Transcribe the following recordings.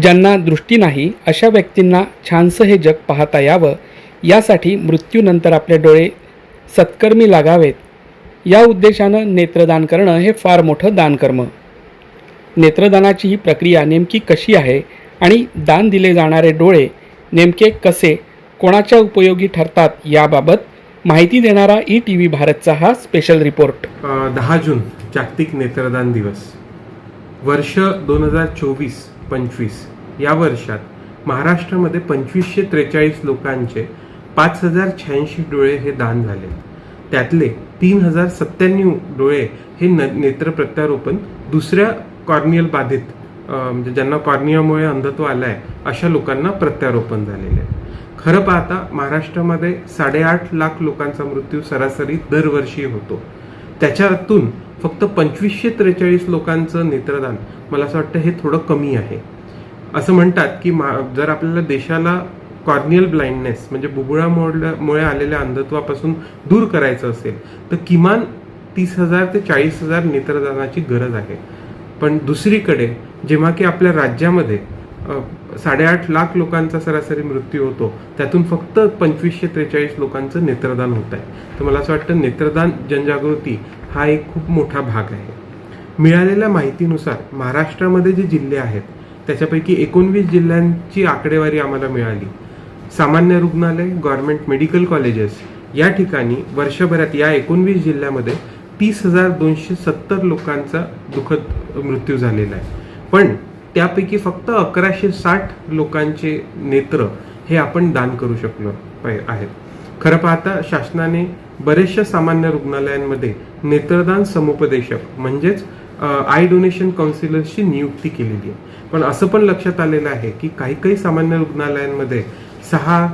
ज्यांना दृष्टी नाही अशा व्यक्तींना छानसं हे जग पाहता यावं. यासाठी मृत्यूनंतर आपले डोळे सत्कर्मी लागावेत. या उद्देशानं नेत्रदान करणं हे फार मोठं दानकर्म. नेत्रदानाची ही प्रक्रिया नेमकी कशी आहे आणि दान दिले जाणारे डोळे नेमके कसे कोणाच्या उपयोगी ठरतात याबाबत माहिती देणारा ई टी व्ही भारतचा हा स्पेशल रिपोर्ट दहा जून जागतिक नेत्रदान दिवस. वर्ष दोन हजार चोवीस पंचवीस. या वर्षात महाराष्ट्रामध्ये पंचवीसशे त्रेचाळीस लोकांचे पाच हजार शहाऐंशी डोळे हे दान झाले. त्यातले तीन हजार सत्त्याण्णव डोळे हे न नेत्र प्रत्यारोपण दुसऱ्या कॉर्नियल बाधित म्हणजे ज्यांना कॉर्नियामुळे अंधत्व आलं आहे अशा लोकांना प्रत्यारोपण झालेले. आहे खरं पाहता महाराष्ट्रामध्ये साडेआठ लाख लोकांचा मृत्यू सरासरी दरवर्षी होतो. त्याच्यातून फक्त पंचवीसशे त्रेचाळीस लोकांचं नेत्रदान. मला असं वाटतं हे थोडं कमी आहे. असं म्हणतात की मा जर आपल्याला देशाला कॉर्नियल ब्लाइंडनेस म्हणजे बुबुळामुळे आलेल्या अंधत्वापासून दूर करायचं असेल तर किमान तीस हजार ते चाळीस हजार नेत्रदानाची गरज आहे. पण दुसरीकडे जेव्हा की आपल्या राज्यामध्ये साडेआठ लाख लोकांचा सरासरी मृत्यू होतो त्यातून फक्त पंचवीसशे त्रेचाळीस लोकांचं नेत्रदान होत आहे तर मला असं वाटतं नेत्रदान जनजागृती हा एक खूप मोठा भाग आहे. मिळालेल्या माहितीनुसार महाराष्ट्रामध्ये जे जिल्हे आहेत त्याच्यापैकी एकोणवीस जिल्ह्यांची आकडेवारी आम्हाला मिळाली. सामान्य रुग्णालय गव्हर्नमेंट मेडिकल कॉलेजेस या ठिकाणी वर्षभरात या एकोणवीस जिल्ह्यामध्ये तीस हजार दोनशे सत्तर लोकांचा दुःखद मृत्यू झालेला आहे. पण त्यापैकी फक्त अकराशे साठ लोकांचे नेत्र हे आपण दान करू शकलो आहेत खरं पाहता शासनाने बरेचशा सामान्य रुग्णालयांमध्ये नेत्रदान समुपदेशक म्हणजेच आय डोनेशन काउन्सिलर्सची नियुक्ती केलेली आहे. पण असं पण लक्षात आलेलं आहे की काही काही सामान्य रुग्णालयांमध्ये सहा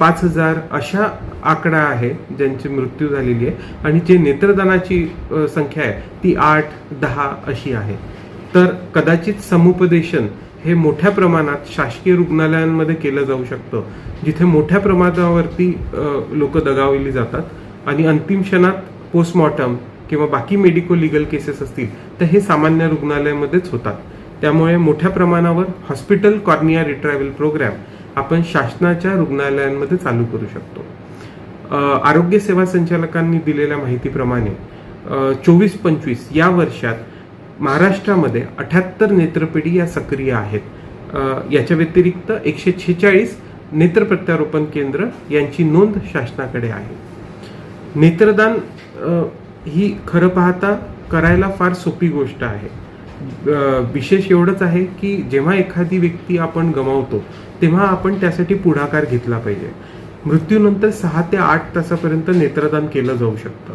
पाच हजार अशा आकडा आहे ज्यांची मृत्यू झालेली आहे आणि जे नेत्रदानाची संख्या आहे ती आठ दहा अशी आहे. तर कदाचित समुपदेशन हे मोठ्या प्रमाणात शासकीय रुग्णालयांमध्ये केलं जाऊ शकतं. जिथे मोठ्या प्रमाणावरती लोक दगावली जातात आणि अंतिम क्षणात पोस्टमॉर्टम किंवा बाकी मेडिको लिगल केसेस असतील तर हे सामान्य रुग्णालयामध्येच होतात. त्यामुळे मोठ्या प्रमाणावर हॉस्पिटल कॉर्निया रिट्रॅव्हल प्रोग्राम आपण शासनाच्या रुग्णालयांमध्ये चालू करू शकतो. आरोग्य सेवा संचालकांनी दिलेल्या माहितीप्रमाणे चोवीस पंचवीस या वर्षात महाराष्ट्रामध्ये अठ्याहत्तर नेत्रपिढी या सक्रिय आहेत. याच्या व्यतिरिक्त एकशे छेचाळीस नेत्र प्रत्यारोपण केंद्र यांची नोंद शासनाकडे आहे. नेत्रदान ही खरं पाहता करायला फार सोपी गोष्ट आहे. विशेष एवढंच आहे की जेव्हा एखादी व्यक्ती आपण गमावतो तेव्हा आपण त्यासाठी पुढाकार घेतला पाहिजे. मृत्यूनंतर सहा ते आठ तासापर्यंत नेत्रदान केलं जाऊ शकतं.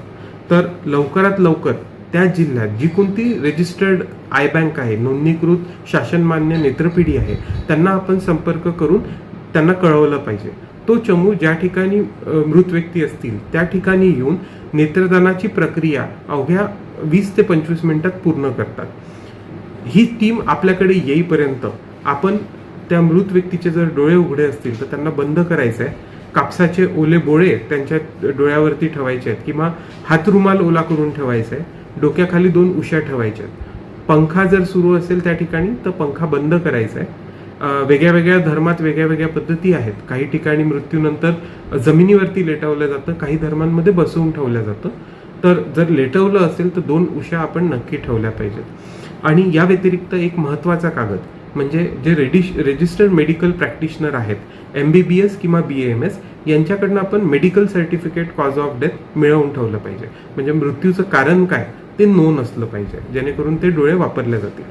तर लवकरात लवकर त्या जिल्ह्यात जी कोणती रजिस्टर्ड आय बँक आहे नोंदणीकृत शासनमान्य नेत्रपिढी आहे त्यांना आपण संपर्क करून त्यांना कळवलं पाहिजे. तो चमू ज्या ठिकाणी मृत व्यक्ती असतील त्या ठिकाणी येऊन नेत्रदानाची प्रक्रिया अवघ्या वीस ते पंचवीस मिनिटात पूर्ण करतात. ही टीम आपल्याकडे येईपर्यंत आपण त्या मृत व्यक्तीचे जर डोळे उघडे असतील तर त्यांना बंद करायचं आहे कापसाचे ओले बोळे त्यांच्या डोळ्यावरती ठेवायचे आहेत किंवा हातरुमाल ओला करून ठेवायचा आहे डोक्याखाली दोन उशा ठेवायच्या आहेत. पंखा जर सुरू असेल त्या ठिकाणी तर पंखा बंद करायचा आहे. वेगळ्या वेगळ्या धर्मात वेगळ्या वेगळ्या पद्धती आहेत. काही ठिकाणी मृत्यूनंतर जमिनीवरती लेटवलं जातं काही धर्मांमध्ये बसवून ठेवलं जातं. तर जर लेटवलं असेल तर दोन उशा आपण नक्की ठेवल्या पाहिजेत. आणि या व्यतिरिक्त एक महत्त्वाचा कागद. म्हणजे जे रेडिश रेजिस्टर्ड मेडिकल प्रॅक्टिशनर आहेत एम बी बी एस किंवा बी एम एस यांच्याकडनं आपण medical certificate cause of death मिळवून ठेवलं पाहिजे. म्हणजे मृत्यूचं कारण काय ते नोंद असलं पाहिजे जेणेकरून ते डोळे वापरले जातील.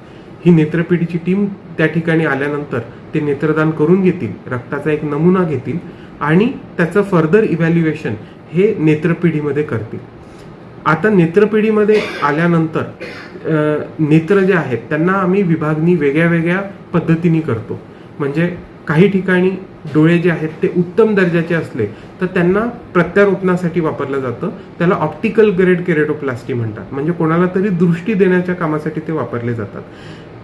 ही नेत्रपिढीची टीम त्या ठिकाणी आल्यानंतर ते नेत्रदान करून घेतील रक्ताचा एक नमुना घेतील आणि त्याचं फर्दर इव्हॅल्युएशन हे नेत्रपिढीमध्ये करतील. आता नेत्रपिढीमध्ये आल्यानंतर नेत्र जे आहेत त्यांना आम्ही विभागणी वेगळ्या वेगळ्या पद्धतीने करतो. म्हणजे काही ठिकाणी डोळे जे आहेत ते उत्तम दर्जाचे असले तर त्यांना प्रत्यारोपणासाठी वापरलं जातं. त्याला ऑप्टिकल ग्रेड केरेटोप्लास्टी म्हणतात. म्हणजे कोणाला तरी दृष्टी देण्याच्या कामासाठी ते वापरले जातात.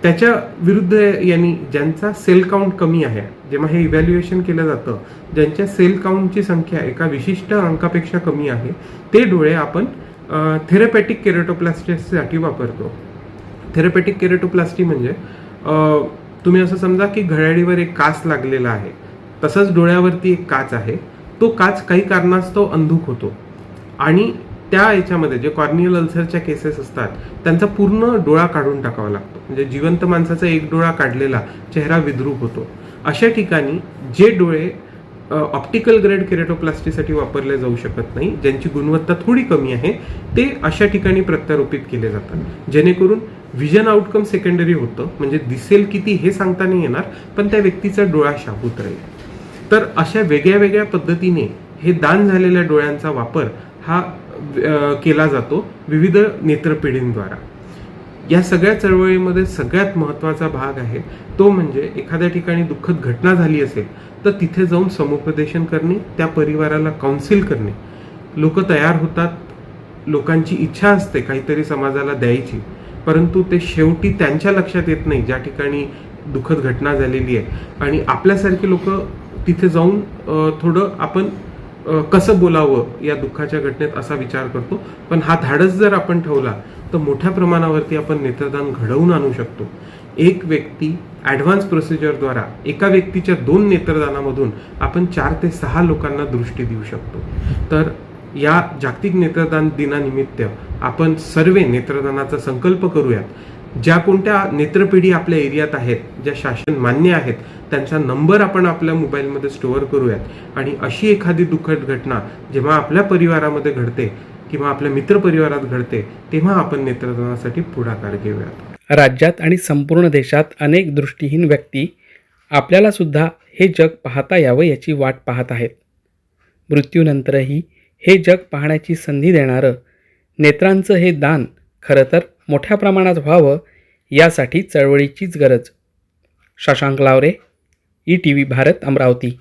त्याच्या विरुद्ध यांनी ज्यांचा सेल काउंट कमी आहे जेव्हा हे इव्हॅल्युएशन केलं जातं ज्यांच्या सेल काउंटची संख्या एका विशिष्ट अंकापेक्षा कमी आहे ते डोळे आपण थेरपॅटिक केरेटोप्लास्टीसाठी वापरतो. थेरपॅटिक केरेटोप्लास्टी म्हणजे तुम्ही असं समजा की घड्याळीवर एक काच लागलेला आहे. तसंच डोळ्यावरती एक काच आहे. तो काच काही कारणास्तव अंधुक होतो. आणि त्या याच्यामध्ये जे कॉर्नियल अल्सरच्या केसेस असतात त्यांचा पूर्ण डोळा काढून टाकावा लागतो. म्हणजे जिवंत माणसाचा एक डोळा काढलेला चेहरा विद्रूप होतो. अशा ठिकाणी जे डोळे ऑप्टिकल ग्रेड केरेटोप्लास्टीसाठी वापरले जाऊ शकत नाही. ज्यांची गुणवत्ता थोडी कमी आहे ते अशा ठिकाणी प्रत्यारोपित केले जातात. जेणेकरून व्हिजन आउटकम सेकंडरी होतं. म्हणजे दिसेल किती हे सांगता नाही येणार पण त्या व्यक्तीचा डोळा शाबूत राहील. तर अशा वेगळ्या वेगळ्या पद्धतीने हे दान झालेल्या डोळ्यांचा वापर हा केला जातो विविध नेत्रपिढींद्वारा. या सगळ्या चळवळीमध्ये सगळ्यात महत्त्वाचा भाग आहे तो म्हणजे एखाद्या ठिकाणी दुःखद घटना झाली असेल तर तिथे जाऊन समुपदेशन करणे त्या परिवाराला काउन्सिल करणे. लोक तयार होतात लोकांची इच्छा असते काहीतरी समाजाला द्यायची परंतु ते शेवटी त्यांच्या लक्षात येत नाही ज्या ठिकाणी दुःखद घटना झालेली आहे. आणि आपल्यासारखी लोक तिथे जाऊन थोडं आपण कसं बोलावं या दुःखाच्या घटनेत असा विचार करतो. पण हा धाडस जर आपण ठेवला तर मोठ्या प्रमाणावरती आपण नेत्रदान घडवून आणू शकतो. एक व्यक्ती ॲडव्हान्स प्रोसिजरद्वारा एका व्यक्तीच्या दोन नेत्रदानामधून आपण चार ते सहा लोकांना दृष्टी देऊ शकतो. तर या जागतिक नेत्रदान दिनानिमित्त आपण सर्व नेत्रदानाचा संकल्प करूयात. ज्या कोणत्या नेत्रपिढी आपल्या एरियात आहेत ज्या शासन मान्य आहेत त्यांचा नंबर आपण आपल्या मोबाईलमध्ये स्टोअर करूयात. आणि अशी एखादी दुःखद घटना जेव्हा आपल्या परिवारामध्ये घडते किंवा आपल्या मित्रपरिवारात घडते तेव्हा आपण नेत्रदानासाठी पुढाकार घेऊयात. राज्यात आणि संपूर्ण देशात अनेक दृष्टीहीन व्यक्ती आपल्याला सुद्धा हे जग पाहता यावं याची वाट पाहत आहेत. मृत्यूनंतरही हे जग पाहण्याची संधी देणारं नेत्रांचं हे दान खरं तर मोठ्या प्रमाणात व्हावं यासाठी चळवळीचीच गरज. Shashank Lavare E T V Bharat Amravati.